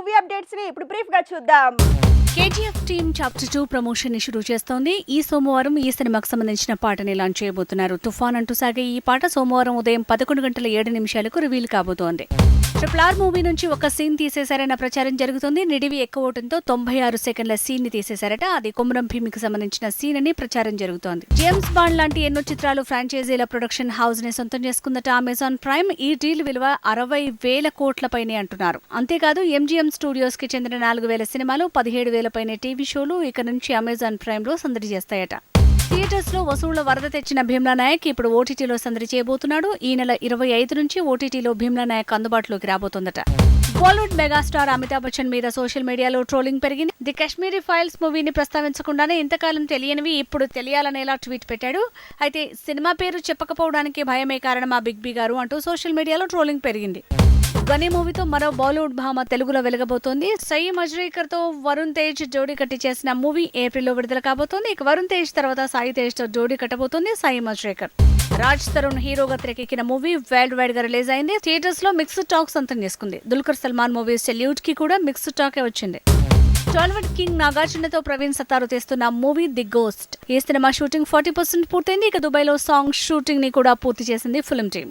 Movie అప్డేట్స్ని ఇప్పుడు బ్రీఫ్గా చూద్దాం. కేజీఎఫ్ టీమ్ చాప్టర్ టూ ప్రమోషన్ని షురూ చేస్తోంది. ఈ సోమవారం ఈ సినిమాకు సంబంధించిన పాటని లాంచ్ చేయబోతున్నారు. తుఫాన్ అంటూ సాగే ఈ పాట సోమవారం ఉదయం పదకొండు గంటల ఏడు నిమిషాలకు రివీల్ కాబోతోంది. ట్రిపుల్ ఆర్ మూవీ నుంచి ఒక సీన్ తీసేశారన్న ప్రచారం జరుగుతుంది. నిడివి ఎక్కువ ఓటంతో తొంభై ఆరు సెకండ్ల సీన్ని తీసేశారట. అది కొమరం భీమికి సంబంధించిన సీన్ అని ప్రచారం జరుగుతోంది. జేమ్స్ బాండ్ లాంటి ఎన్నో చిత్రాలు ఫ్రాంచైజీల ప్రొడక్షన్ హౌస్ని సొంతం చేసుకుందట అమెజాన్ ప్రైమ్ ఈ డీల్ విలువ అరవై వేల కోట్లపైనే అంటున్నారు. అంతేకాదు ఎంజీఎం స్టూడియోస్కి చెందిన నాలుగు వేల సినిమాలు పదిహేడు వేలపైనే టీవీ షోలు ఇక నుంచి అమెజాన్ ప్రైమ్లో సందడి చేస్తాయట. థియేటర్స్లో వసూళ్ళ వరద తెచ్చిన భీమ్లా నాయక్ ఇప్పుడు ఓటీటీలో సందడి చేయబోతున్నాడు. ఈ నెల ఇరవై ఐదు నుంచి ఓటీటీలో భీమ్లా నాయక్ అందుబాటులోకి రాబోతోందట. బాలీవుడ్ మెగాస్టార్ అమితాబ్ బచ్చన్ మీద సోషల్ మీడియాలో ట్రోలింగ్ పెరిగింది. ది కాశ్మీరీ ఫైల్స్ మూవీని ప్రస్తావించకుండానే ఇంతకాలం తెలియనివి ఇప్పుడు తెలియాలనేలా ట్వీట్ పెట్టాడు. అయితే సినిమా పేరు చెప్పకపోవడానికి భయమే కారణం ఆ బిగ్ బి గారు అంటూ సోషల్ మీడియాలో ట్రోలింగ్ పెరిగింది. గనీ మూవీతో మరో బాలీవుడ్ భామ తెలుగులో వెలగబోతోంది. సై మజ్రీకర్తో వరుణ్ తేజ్ జోడీ కట్టి చేసిన మూవీ ఏప్రిల్లో విడుదల కాబోతోంది. ఇక వరుణ్ తేజ్ తర్వాత సాయి తేజ్తో జోడీ కట్టబోతోంది సాయి మజ్రేకర్. రాజ్ తరుణ్ హీరోగా తెరకెక్కిన మూవీ వరల్డ్ వైడ్గా రిలీజ్ అయింది. థియేటర్స్లో మిక్స్డ్ టాక్ సొంతం చేసుకుంది దుల్కర్ సల్మాన్ మూవీ సెల్యూట్కి కూడా మిక్స్డ్ టాకే వచ్చింది. టాలీవుడ్ కింగ్ నాగార్జునతో ప్రవీణ్ సత్తారు తీస్తున్న మూవీ ది గోస్ట్. ఈ సినిమా షూటింగ్ ఫార్టీ పర్సెంట్ పూర్తయింది. ఇక దుబాయ్లో సాంగ్ షూటింగ్ని కూడా పూర్తి చేసింది ఫిల్మ్ టీమ్.